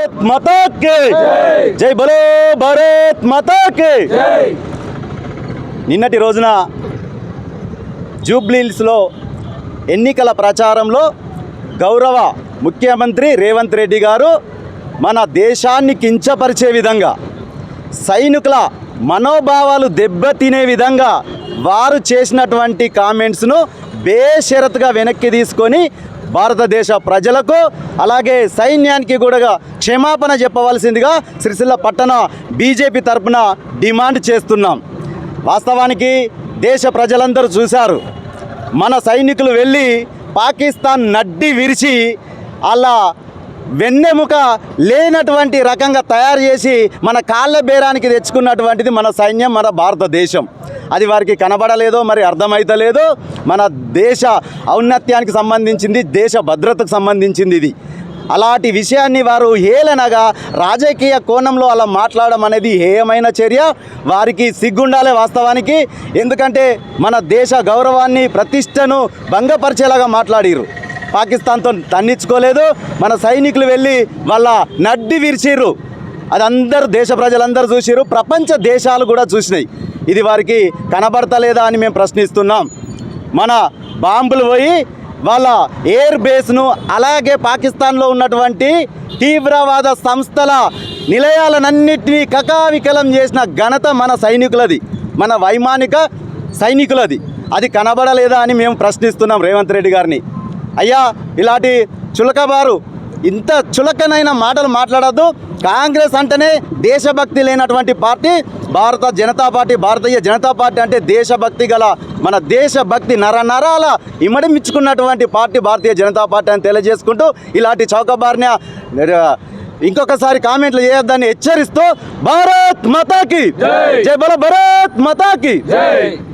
భారత్ కే జై బలో భారత్ మతాకే నిన్నటి రోజున జూబ్లీహిల్స్లో ఎన్నికల ప్రచారంలో గౌరవ ముఖ్యమంత్రి రేవంత్ రెడ్డి గారు మన దేశాన్ని కించపరిచే విధంగా సైనికుల మనోభావాలు దెబ్బతినే విధంగా వారు చేసినటువంటి కామెంట్స్ను బేషరత్గా వెనక్కి తీసుకొని భారతదేశ ప్రజలకు అలాగే సైన్యానికి కూడా క్షమాపణ చెప్పవలసిందిగా సిరిసిల్ల పట్టణ బీజేపీ తరఫున డిమాండ్ చేస్తున్నాం. వాస్తవానికి దేశ ప్రజలందరూ చూశారు. మన సైనికులు వెళ్ళి పాకిస్తాన్ నడ్డి విరిచి అలా వెన్నెముక లేనటువంటి రకంగా తయారు చేసి మన కాళ్ళ బేరానికి తెచ్చుకున్నటువంటిది మన సైన్యం మన భారతదేశం. అది వారికి కనబడలేదో మరి అర్థమైతలేదో మన దేశ ఔన్నత్యానికి సంబంధించింది దేశ భద్రతకు సంబంధించింది ఇది. అలాంటి విషయాన్ని వారు హేళనగా రాజకీయ కోణంలో అలా మాట్లాడడం అనేది హేయమైన చర్య. వారికి సిగ్గుండాలే వాస్తవానికి. ఎందుకంటే మన దేశ గౌరవాన్ని ప్రతిష్టను భంగపరిచేలాగా మాట్లాడిరు పాకిస్తాన్తో తన్నించుకోలేదు మన సైనికులు వెళ్ళి వాళ్ళ నడ్డి విరిచిర్రు. అది అందరూ దేశ ప్రజలందరూ చూసిరు ప్రపంచ దేశాలు కూడా చూసినాయి. ఇది వారికి కనబడతలేదా అని మేము ప్రశ్నిస్తున్నాం. మన బాంబులు పోయి వాళ్ళ ఎయిర్ బేస్ను అలాగే పాకిస్తాన్లో ఉన్నటువంటి తీవ్రవాద సంస్థల నిలయాలన్నింటినీ కకావికలం చేసిన ఘనత మన సైనికులది. మన వైమానిక సైనికులది. అది కనబడలేదా అని మేము ప్రశ్నిస్తున్నాం రేవంత్ రెడ్డి గారిని. అయ్యా ఇలాంటి చులకబారు ఇంత చులకనైన మాటలు మాట్లాడద్దు. కాంగ్రెస్ అంటేనే దేశభక్తి లేనటువంటి party. Bharat Janata party Bharatiya Janata party అంటే దేశభక్తి గల మన దేశభక్తి నర నరాల ఇమ్మడిమిచ్చుకున్నటువంటి పార్టీ భారతీయ జనతా పార్టీ అని తెలియజేసుకుంటూ ఇలాంటి చౌకబారిన ఇంకొకసారి కామెంట్లు చేయొద్దని హెచ్చరిస్తూ భారత్ మతాకి. జై బల భారత్ మతాకి. జై.